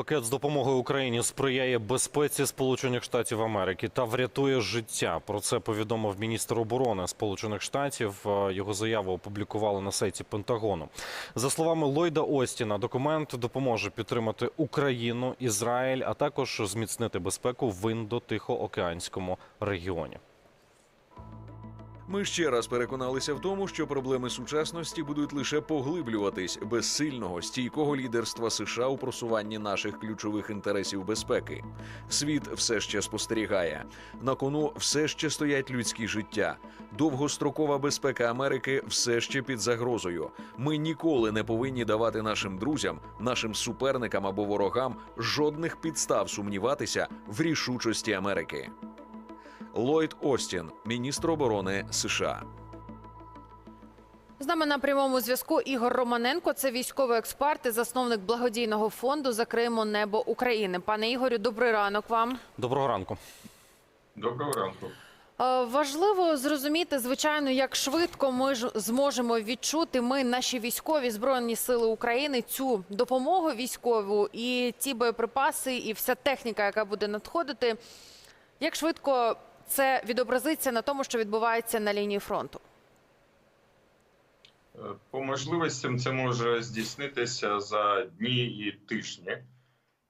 Пакет з допомогою Україні сприяє безпеці Сполучених Штатів Америки та врятує життя. Про це повідомив міністр оборони Сполучених Штатів. Е, Його заяву опублікували на сайті Пентагону. За словами Ллойда Остіна, документ допоможе підтримати Україну, Ізраїль, а також зміцнити безпеку в індо-тихоокеанському регіоні. Ми ще раз переконалися в тому, що проблеми сучасності будуть лише поглиблюватись без сильного стійкого лідерства США у просуванні наших ключових інтересів безпеки. Світ все ще спостерігає. На кону все ще стоять людські життя. Довгострокова безпека Америки все ще під загрозою. Ми ніколи не повинні давати нашим друзям, нашим суперникам або ворогам жодних підстав сумніватися в рішучості Америки. Ллойд Остін, міністр оборони США. З нами на прямому зв'язку Ігор Романенко. Це військовий експерт і засновник благодійного фонду Закриємо небо України. Пане Ігорю, добрий ранок вам. Доброго ранку. Доброго ранку. Е, Важливо зрозуміти, звичайно, як швидко ми ж зможемо відчути ми, наші військові збройні сили України, цю допомогу військову і ті боєприпаси, і вся техніка, яка буде надходити. Як швидко це відобразиться на тому, що відбувається на лінії фронту? По можливостям це може здійснитися за дні і тижні.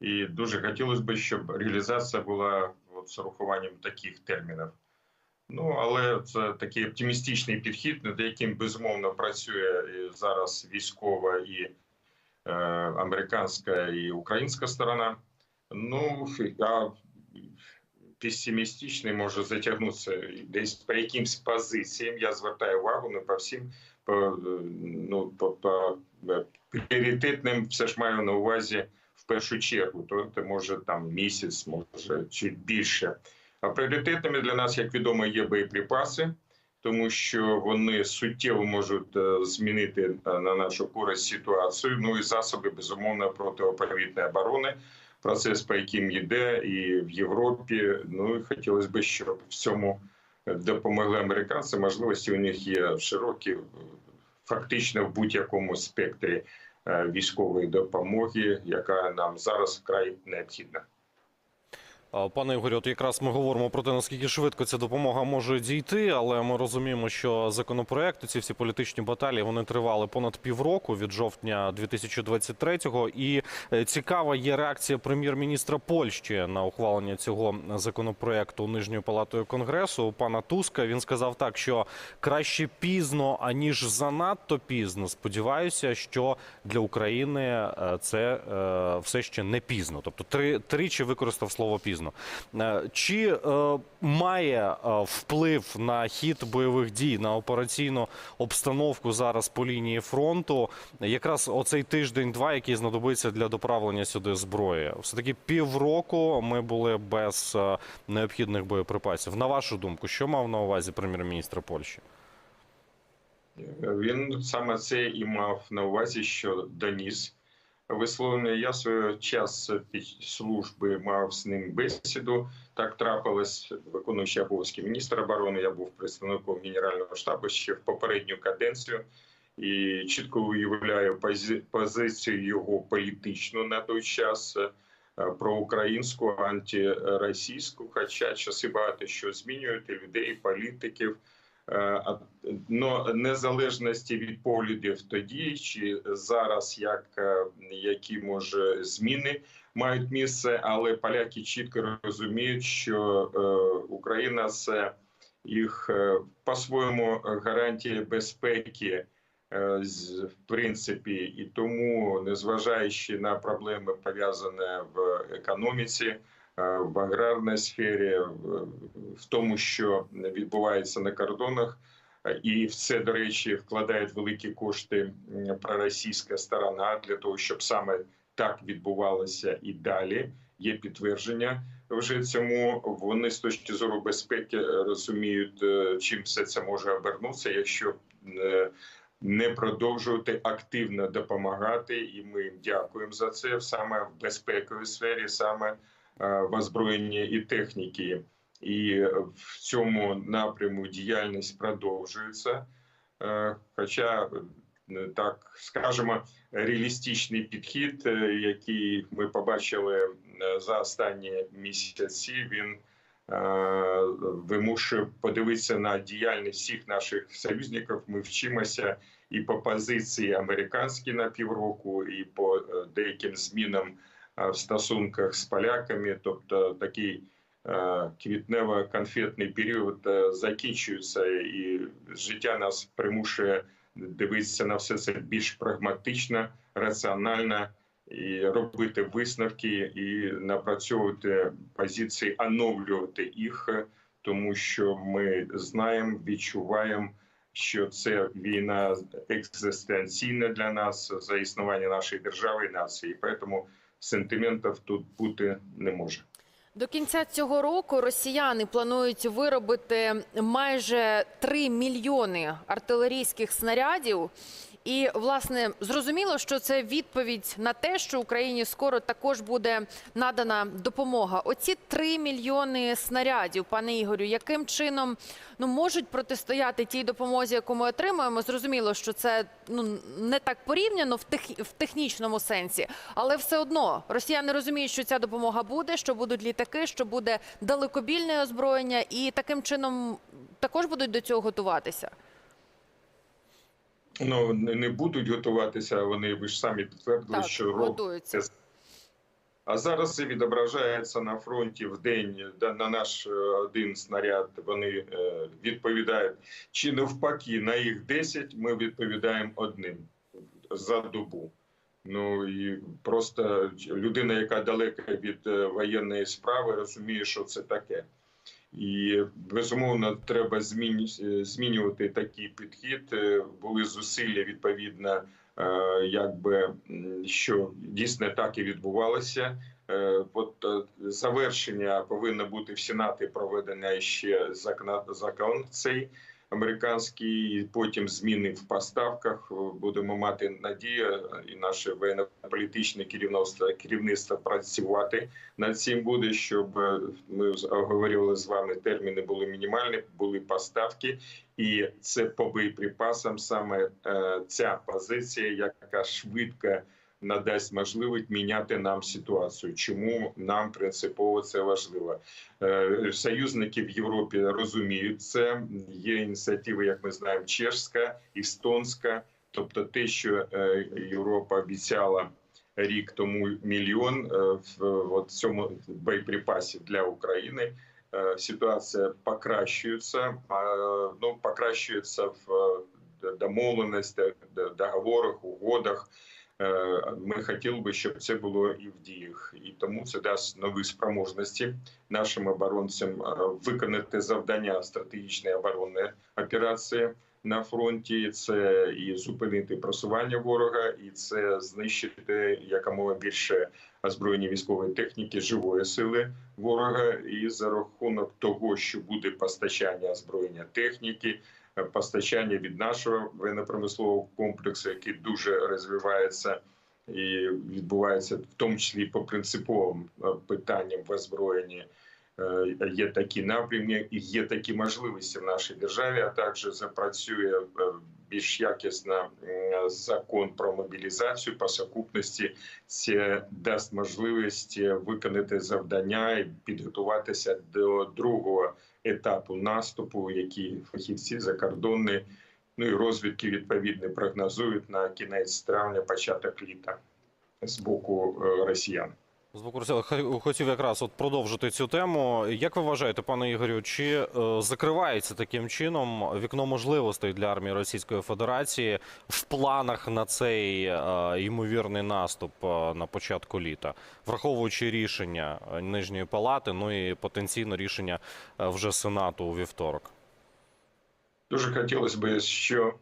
І дуже хотілося б, щоб реалізація була з урахуванням таких термінів. Ну, але це такий оптимістичний підхід, над яким безумовно працює і зараз військова і е, американська і українська сторона. Ну, а песимістичний може затягнутися десь по якимсь позиціям. Я звертаю увагу не по всім, по, ну, по, по е, пріоритетним все ж маю на увазі в першу чергу. То це може там місяць, може чуть більше. А пріоритетними для нас, як відомо, є боєприпаси, тому що вони суттєво можуть е, змінити е, на нашу користь ситуацію. Ну і засоби безумовно протиповітряної оборони. Процес, по яким йде, і в Європі. Ну і хотілося б, щоб в цьому допомогли американці. Можливості у них є широкі, фактично в будь-якому спектрі е, військової допомоги, яка нам зараз вкрай необхідна. Пане Ігорю, от якраз ми говоримо про те, наскільки швидко ця допомога може дійти, але ми розуміємо, що законопроекти, ці всі політичні баталії, вони тривали понад півроку від жовтня 2023-го. І е, цікава є реакція прем'єр-міністра Польщі на ухвалення цього законопроекту Нижньою палатою конгресу. У пана Туска він сказав так, що краще пізно аніж занадто пізно. Сподіваюся, що для України е, це е, все ще не пізно. Тобто три тричі використав слово пізно. Е, Чи е, має е, вплив на хід бойових дій на операційну обстановку зараз по лінії фронту? Якраз оцей тиждень-два, який знадобиться для доправлення сюди зброї, все таки півроку ми були без необхідних боєприпасів. На вашу думку, що мав на увазі прем'єр-міністр Польщі? Він саме це і мав на увазі, що доніс висловлення. Я свого час під служби мав з ним бесіду. Так трапилось виконуючий обов'язки міністра оборони. Я був представником генерального штабу ще в попередню каденцію. І чітко уявляю пози- позицію його політичну на той час е, проукраїнську, антиросійську. Хоча часи багато що змінюють і людей, і політиків. Е, Но незалежності від поглядів тоді чи зараз, як е, які може зміни мають місце, але поляки чітко розуміють, що е, Україна це їх по-своєму гарантія безпеки. В принципі, і тому, незважаючи на проблеми пов'язані в економіці, в аграрній сфері, в- в тому, що відбувається на кордонах, е, і в це, до речі, вкладають великі кошти проросійська сторона для того, щоб саме так відбувалося і далі. Є підтвердження вже цьому. Вони з точки зору безпеки е, розуміють, е, чим все це може обернутися, якщо е, не продовжувати активно допомагати, і ми їм дякуємо за це саме в безпековій сфері, саме е, в озброєнні і техніки. І е, в цьому напряму діяльність продовжується. Е, Хоча е, так скажемо, реалістичний підхід, е, який ми побачили е, за останні місяці. Він е, вимушує подивитися на діяльність всіх наших союзників. Ми вчимося і по позиції американській на півроку, і по е, деяким змінам е, в стосунках з поляками, тобто такий е, квітнево-конфетний період е, закінчується, і життя нас примушує дивитися на все це більш прагматично, раціонально і робити висновки, і напрацьовувати позиції, оновлювати їх, тому що ми знаємо, відчуваємо. Що це війна екзистенційна для нас за існування нашої держави і нації, тому сентиментів тут бути не може. До кінця цього року росіяни планують виробити майже 3 мільйони артилерійських снарядів. І власне зрозуміло, що це відповідь на те, що Україні скоро також буде надана допомога. Оці 3 мільйони снарядів, пане Ігорю, яким чином ну можуть протистояти тій допомозі, яку ми отримуємо? Зрозуміло, що це ну не так порівняно в тех, в технічному сенсі, але все одно росіяни розуміють, що ця допомога буде, що будуть літаки, що буде далекобільне озброєння, і таким чином також будуть до цього готуватися. Ну не будуть готуватися. Вони ви ж самі підтвердили, Так, що готуються. А зараз це відображається на фронті в день на наш е, один снаряд. Вони е, відповідають чи навпаки на їх 10 Ми відповідаємо одним за добу. Ну і просто людина, яка далека від е, воєнної справи, розуміє, що це таке. І безумовно треба зміню- змінювати такий підхід. Е, Були зусилля відповідно, е, якби що дійсно так і відбувалося. Е, От е, завершення повинно бути в Сенаті проведення ще закон цей американський, і потім зміни в поставках. Будемо мати надію, і наше воєнно-політичне керівництво керівництво працювати над цим буде, щоб е, ми говорили з вами. Терміни були мінімальні, були поставки, і це по боєприпасам саме е, ця позиція, яка швидко надасть можливість міняти нам ситуацію. Чому нам принципово це важливо? Е, Союзники в Європі розуміють це. Є ініціативи, як ми знаємо, чешська, естонська, тобто те, що е, Європа обіцяла рік тому мільйон е, в от цьому боєприпасі для України. Ситуація покращується, ну покращується в домовленостях, договорах, угодах. Е, Ми хотіли би, щоб це було і в діях, і тому це дасть нові спроможності нашим оборонцям е, виконати завдання стратегічної оборонної операції на фронті. Це і зупинити просування ворога, і це знищити якомога більше озброєння військової техніки, живої сили ворога. І за рахунок того, що буде постачання озброєння техніки, постачання від нашого воєнно-промислового комплексу, який дуже розвивається. І відбувається в тому числі по принциповим е, питанням в озброєнні. Е, Є такі напрямки і є такі можливості в нашій державі. А також запрацює е, більш якісно закон про мобілізацію по сукупності. Це дасть можливість е, виконати завдання і підготуватися до другого етапу наступу, які фахівці закордонні ну і розвідки відповідно прогнозують на кінець травня, початок літа з боку е, росіян. З боку хотів якраз от продовжити цю тему. Як ви вважаєте, пане Ігорю, чи е, закривається таким чином вікно можливостей для армії Російської Федерації в планах на цей е, ймовірний наступ е, на початку літа, враховуючи рішення нижньої палати, ну і потенційно рішення вже сенату у вівторок? Дуже хотілося б, що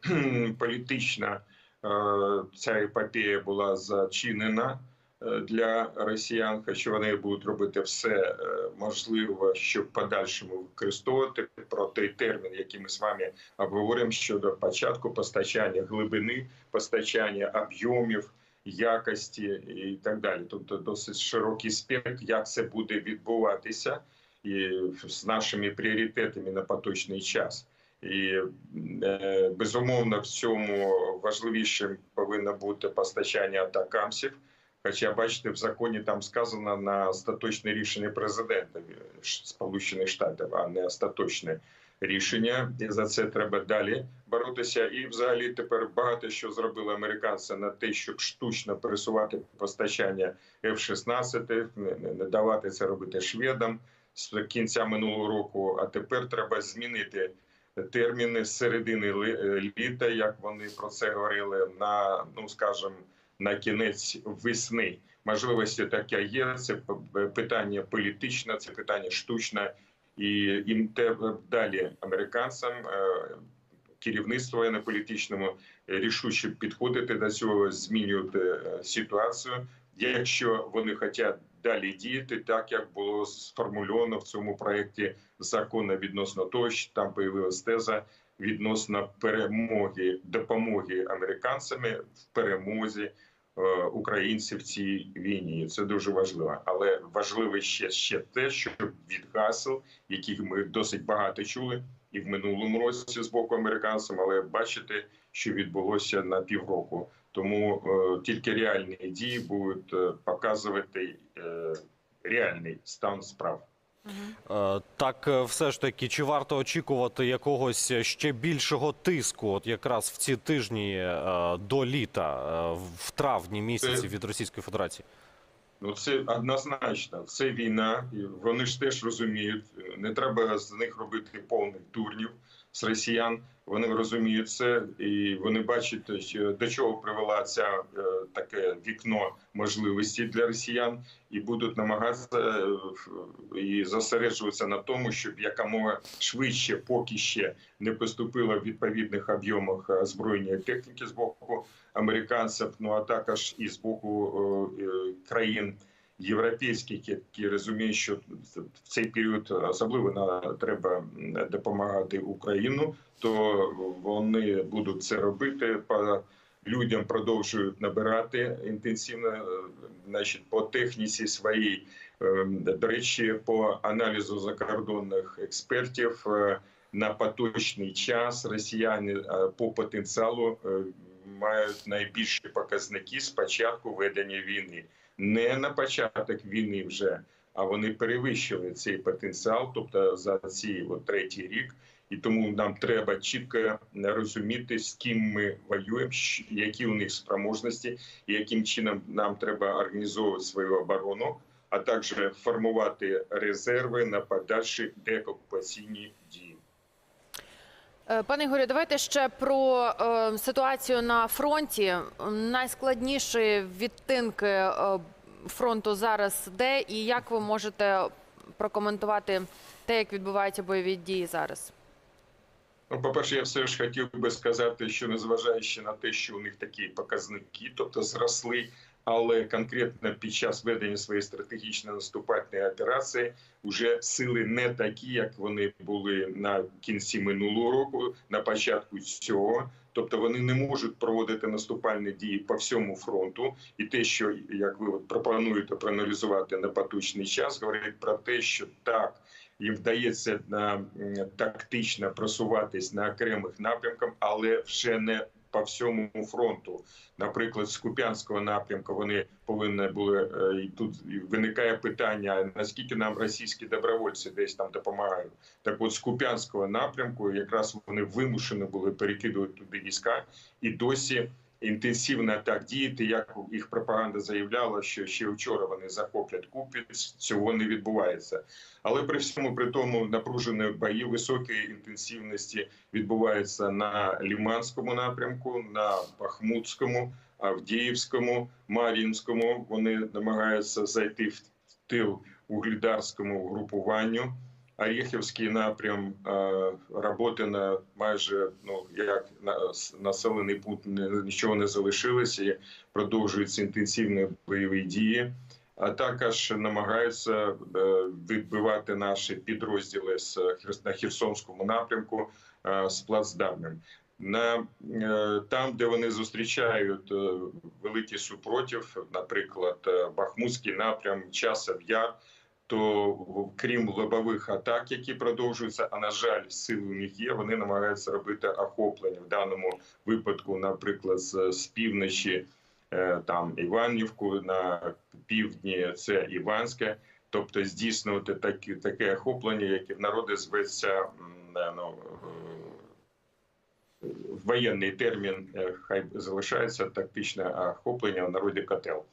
політична ця епопея була зачинена для росіян, що вони будуть робити все е, можливе, щоб подальшому використовувати про той термін, який ми з вами обговоримо щодо початку постачання глибини, постачання об'ємів. Якості і так далі, тобто досить широкий спектр, як це буде відбуватися, і з нашими пріоритетами на поточний час. І е, безумовно в цьому важливішим повинно бути постачання атакамсів. Хоча, бачите, в законі там сказано на остаточне рішення президента Сполучених Штатів, а не остаточне рішення. І за це треба далі боротися. І взагалі тепер багато що зробили американці на те, щоб штучно пересувати постачання F-16, не, давати це робити шведам з кінця минулого року. А тепер треба змінити терміни з середини е, літа, як вони про це говорили, на ну скажімо, на кінець весни. Можливості таке є. Це питання політичне, це питання штучне, і їм треба далі американцям. е, Керівництво воєнно-політичному е, рішуче підходити до цього, змінювати е, ситуацію, якщо вони хочуть далі діяти, так як було сформульовано в цьому проєкті закону відносно того, що там появилась теза відносно перемоги допомоги американцями в перемозі е, українців в цій війні. Це дуже важливо. Але важливо ще, ще те, що від гасел, яких ми досить багато чули, і в минулому році з боку американців, але бачите, що відбулося на півроку. Тому е, тільки реальні дії будуть е, показувати е, реальний стан справ. Е, Так, е, все ж таки, чи варто очікувати якогось ще більшого тиску, от якраз в ці тижні е, до літа, в травні місяці від Російської Федерації? Ну це однозначно. Це війна, і вони ж теж розуміють. Не треба з них робити повних дурнів з росіян. Вони розуміють це, і вони бачать, до чого привела ця е, таке вікно можливості для росіян, і будуть намагатися е, і зосереджуватися на тому, щоб якомога швидше, поки ще не поступило в відповідних об'ємах е, збройної техніки з боку американців, ну а також і з боку країн європейських, які розуміють, що в цей період особливо на- треба допомагати Україну, то вони будуть це робити. По людям продовжують набирати інтенсивно, е, значить, по техніці своїй. Е, До речі, по аналізу закордонних експертів е, на поточний час росіяни е, по потенціалу мають найбільші показники з початку ведення війни. Не на початок війни вже, а вони перевищили цей потенціал, тобто за ці от третій рік. І тому нам треба чітко розуміти, з ким ми воюємо, які у них спроможності, яким чином нам треба організовувати свою оборону, а також формувати резерви на подальші деокупаційні дії. Е, Пане Ігорю, давайте ще про е, ситуацію на фронті. Найскладніші відтинки е, фронту зараз де, і як ви можете прокоментувати те, як відбуваються бойові дії зараз? Ну, по-перше, я все ж хотів би сказати, що незважаючи на те, що у них такі показники, тобто зросли, але конкретно під час ведення своєї стратегічної наступальної операції вже сили не такі, як вони були на кінці минулого року, на початку цього. Тобто вони не можуть проводити наступальні дії по всьому фронту, і те, що як ви пропонуєте проаналізувати на поточний час, говорить про те, що так їм вдається на тактично просуватись на окремих напрямках, але вже не по всьому фронту. Наприклад, з Куп'янського напрямку вони повинні були е, і тут виникає питання: наскільки нам російські добровольці десь там допомагають. Так, от з Куп'янського напрямку якраз вони вимушені були перекидувати туди війська і досі. Інтенсивно так діяти, як їх пропаганда заявляла, що ще вчора вони захоплять Куп'янськ, цього не відбувається. Але при всьому при тому напружені бої високої інтенсивності відбуваються на Ліманському напрямку, на Бахмутському, Авдіївському, Мар'їнському. Вони намагаються зайти в тил углідарському групуванню. Оріхівський напрям е, роботи на майже ну як населений пункт нічого не залишилося. і Продовжуються інтенсивні бойові дії а також намагаються е, відбивати наші підрозділи з Хер- на Херсонському напрямку е, з плацдармом. На е, там, де вони зустрічають е, великий супротив, наприклад, е, Бахмутський напрям, Часов Яр, то крім лобових атак, які продовжуються, а на жаль, сили у них є, вони намагаються робити охоплення в даному випадку, наприклад, з, з півночі е, там Іванівку, на півдні це Іванське, тобто здійснювати такі, таке охоплення, яке в народі зветься е, ну, е, воєнний термін, хай залишається тактичне охоплення в народі котел.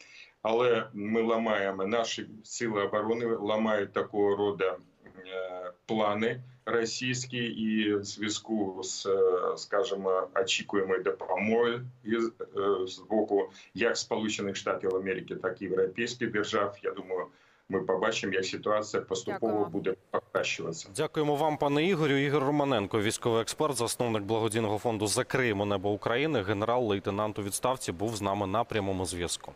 Але ми ламаємо наші сили оборони, ламають такого роду е, плани російські і в зв'язку з, е, скажімо, очікуємою допомогою із, е, з боку як Сполучених Штатів Америки, так і європейських держав. Я думаю, ми побачимо, як ситуація поступово Дякуємо. буде покращуватися. Дякуємо вам, пане Ігорю. Ігор Романенко, військовий експерт, засновник благодійного фонду Закриємо небо України, генерал-лейтенант у відставці, був з нами на прямому зв'язку.